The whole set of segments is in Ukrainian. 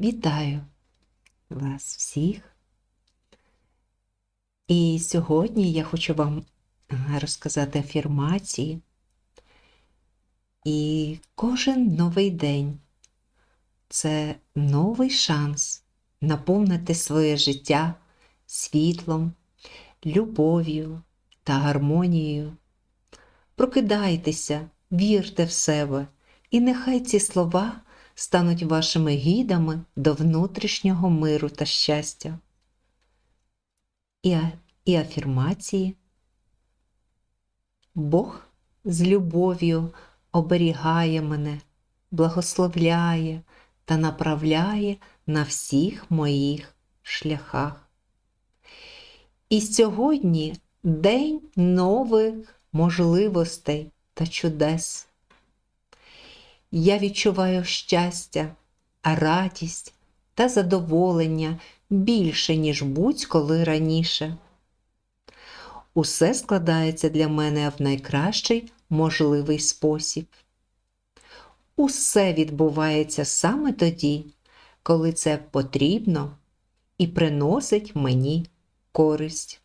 Вітаю вас всіх. І сьогодні я хочу вам розказати афірмації. І кожен новий день це новий шанс наповнити своє життя світлом, любов'ю та гармонією. Прокидайтеся, вірте в себе, і нехай ці слова стануть вашими гідами до внутрішнього миру та щастя. І, і афірмації. Бог з любов'ю оберігає мене, благословляє та направляє на всіх моїх шляхах. І сьогодні день нових можливостей та чудес. Я відчуваю щастя, радість та задоволення більше, ніж будь-коли раніше. Усе складається для мене в найкращий можливий спосіб. Усе відбувається саме тоді, коли це потрібно і приносить мені користь.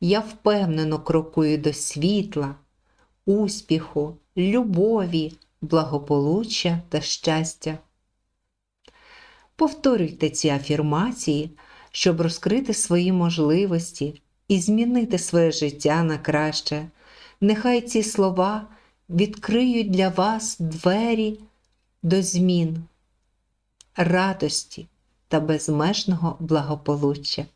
Я впевнено крокую до світла, успіху, любові, благополуччя та щастя. Повторюйте ці афірмації, щоб розкрити свої можливості і змінити своє життя на краще. Нехай ці слова відкриють для вас двері до змін, радості та безмежного благополуччя.